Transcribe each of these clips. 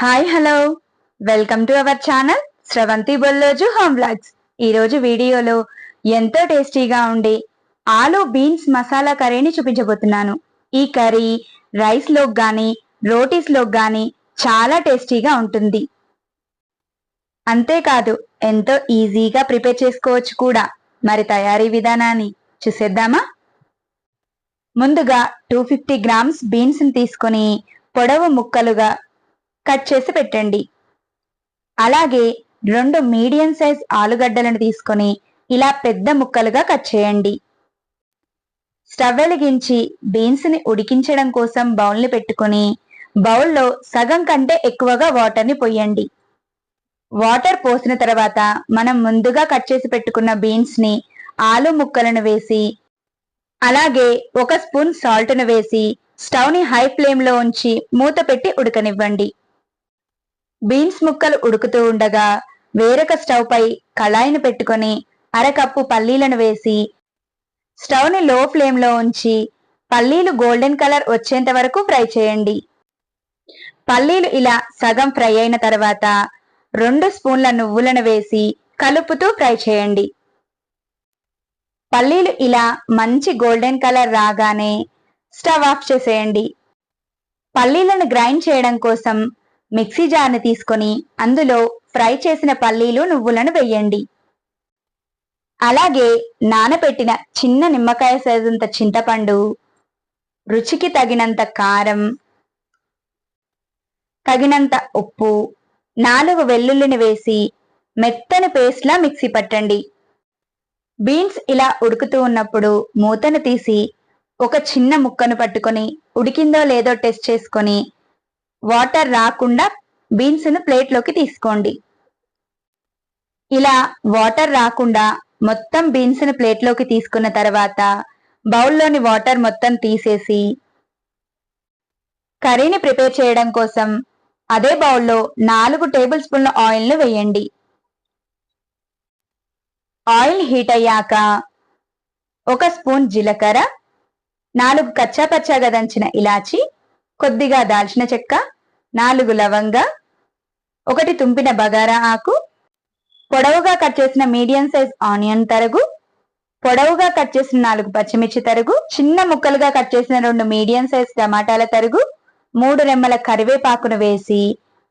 Hi hello welcome to our channel Sravanthi Bolloju home vlogs ఈరోజు వీడియోలో ఎంతో టేస్టీగా ఉండే ఆలు బీన్స్ మసాలా కర్రీని చూపించబోతున్నాను. ఈ కర్రీ రైస్లోకి కానీ రోటీస్లోకి కానీ చాలా టేస్టీగా ఉంటుంది. అంతేకాదు ఎంతో ఈజీగా ప్రిపేర్ చేసుకోవచ్చు కూడా. మరి తయారీ విధానాన్ని చూసేద్దామా? ముందుగా టూ ఫిఫ్టీ గ్రామ్స్ బీన్స్ని తీసుకొని పొడవు ముక్కలుగా కట్ చేసి పెట్టండి. అలాగే రెండు మీడియం సైజ్ ఆలుగడ్డలను తీసుకొని ఇలా పెద్ద ముక్కలుగా కట్ చేయండి. స్టవ్ వెలిగించి బీన్స్ని ఉడికించడం కోసం బౌల్ని పెట్టుకుని బౌల్లో సగం కంటే ఎక్కువగా వాటర్ని పొయ్యండి వాటర్ పోసిన తర్వాత మనం ముందుగా కట్ చేసి పెట్టుకున్న బీన్స్ని ఆలు ముక్కలను వేసి అలాగే ఒక స్పూన్ సాల్ట్ను వేసి స్టవ్ని హై ఫ్లేమ్లో ఉంచి మూత పెట్టి ఉడకనివ్వండి. బీన్స్ ముక్కలు ఉడుకుతూ ఉండగా వేరొక స్టవ్ పై కళాయిని పెట్టుకొని అరకప్పు పల్లీలను వేసి స్టవ్ని లో ఫ్లేమ్లో ఉంచి పల్లీలు గోల్డెన్ కలర్ వచ్చేంత వరకు ఫ్రై చేయండి. పల్లీలు ఇలా సగం ఫ్రై అయిన తర్వాత రెండు స్పూన్ల నువ్వులను వేసి కలుపుతూ ఫ్రై చేయండి. పల్లీలు ఇలా మంచి గోల్డెన్ కలర్ రాగానే స్టవ్ ఆఫ్ చేసేయండి. పల్లీలను గ్రైండ్ చేయడం కోసం మిక్సీ జార్ని తీసుకొని అందులో ఫ్రై చేసిన పల్లీలు నువ్వులను వెయ్యండి అలాగే నానబెట్టిన చిన్న నిమ్మకాయ సైజంత చింతపండు రుచికి తగినంత కారం తగినంత ఉప్పు నాలుగు వెల్లుల్లిని వేసి మెత్తని పేస్ట్లా మిక్సీ పట్టండి. బీన్స్ ఇలా ఉడుకుతూ ఉన్నప్పుడు మూతను తీసి ఒక చిన్న ముక్కను పట్టుకొని ఉడికిందో లేదో టెస్ట్ చేసుకొని వాటర్ రాకుండా బీన్స్ను ప్లేట్లోకి తీసుకోండి. ఇలా వాటర్ రాకుండా మొత్తం బీన్స్ను ప్లేట్లోకి తీసుకున్న తర్వాత బౌల్లోని వాటర్ మొత్తం తీసేసి కర్రీని ప్రిపేర్ చేయడం కోసం అదే బౌల్లో నాలుగు టేబుల్ స్పూన్ల ఆయిల్ను వేయండి. ఆయిల్ హీట్ అయ్యాక ఒక స్పూన్ జీలకర్ర నాలుగు కచ్చాపచ్చాగా దంచిన ఇలాచి కొద్దిగా దాల్చిన చెక్క నాలుగు లవంగ ఒకటి తుంపిన బగారా ఆకు పొడవుగా కట్ చేసిన మీడియం సైజ్ ఆనియన్ తరుగు పొడవుగా కట్ చేసిన నాలుగు పచ్చిమిర్చి తరుగు చిన్న ముక్కలుగా కట్ చేసిన రెండు మీడియం సైజ్ టమాటాల తరుగు మూడు రెమ్మల కరివేపాకును వేసి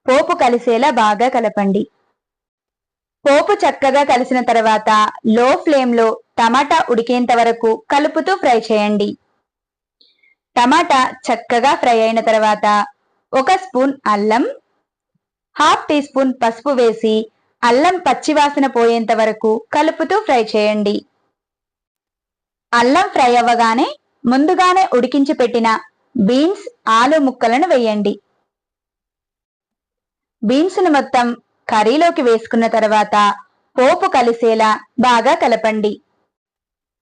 పోపు కలిసేలా బాగా కలపండి. పోపు చక్కగా కలిసిన తర్వాత లో ఫ్లేమ్లో టమాటా ఉడికేంత వరకు కలుపుతూ ఫ్రై చేయండి. టమాటా చక్కగా ఫ్రై అయిన తర్వాత ఒక స్పూన్ అల్లం హాఫ్ టీ స్పూన్ పసుపు వేసి అల్లం పచ్చివాసన పోయేంత వరకు కలుపుతూ ఫ్రై చేయండి. అల్లం ఫ్రై అవ్వగానే ముందుగానే ఉడికించి పెట్టిన బీన్స్ ఆలు ముక్కలను వేయండి. బీన్స్ను మొత్తం కర్రీలోకి వేసుకున్న తర్వాత పోపు కలిసేలా బాగా కలపండి.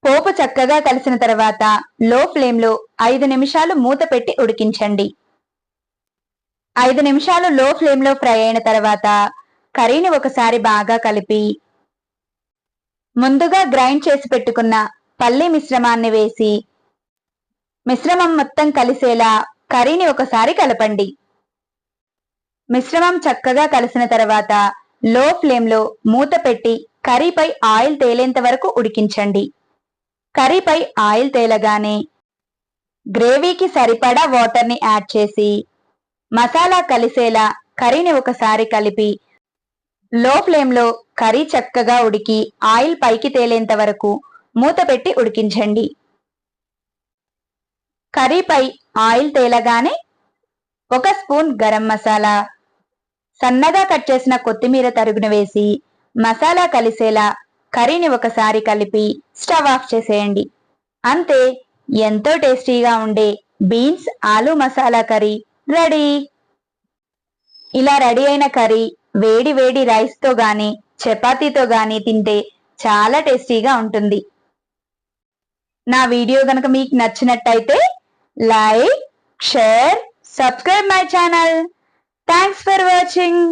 పోపు చక్కగా కలిసిన తర్వాత లో ఫ్లేమ్లో ఐదు నిమిషాలు మూత పెట్టి ఉడికించండి. ఐదు నిమిషాలు లో ఫ్లేమ్లో ఫ్రై అయిన తర్వాత కర్రీని ఒకసారి బాగా కలిపి ముందుగా గ్రైండ్ చేసి పెట్టుకున్న పల్లి మిశ్రమాన్ని వేసి మిశ్రమం మొత్తం కలిసేలా కర్రీని ఒకసారి కలపండి. మిశ్రమం చక్కగా కలిసిన తర్వాత లో ఫ్లేమ్లో మూత పెట్టి కర్రీపై ఆయిల్ తేలేంత వరకు ఉడికించండి. కర్రీపై ఆయిల్ తేలగానే గ్రేవీకి సరిపడా వాటర్ని యాడ్ చేసి మసాలా కలిసేలా కర్రీని ఒకసారి కలిపి లో ఫ్లేమ్లో కర్రీ చక్కగా ఉడికి ఆయిల్ పైకి తేలేంత వరకు మూత పెట్టి ఉడికించండి. కర్రీపై ఆయిల్ తేలగానే ఒక స్పూన్ గరం మసాలా సన్నగా కట్ చేసిన కొత్తిమీర తరుగును వేసి మసాలా కలిసేలా కర్రీని ఒకసారి కలిపి స్టవ్ ఆఫ్ చేసేయండి. అంతే ఎంతో టేస్టీగా ఉండే బీన్స్ ఆలు మసాలా కర్రీ రెడీ. ఇలా రెడీ అయిన కర్రీ వేడి వేడి రైస్తో గాని చపాతీతో గాని తింటే చాలా టేస్టీగా ఉంటుంది. నా వీడియో గనక మీకు నచ్చినట్టయితే like share subscribe my channel. Thanks for watching.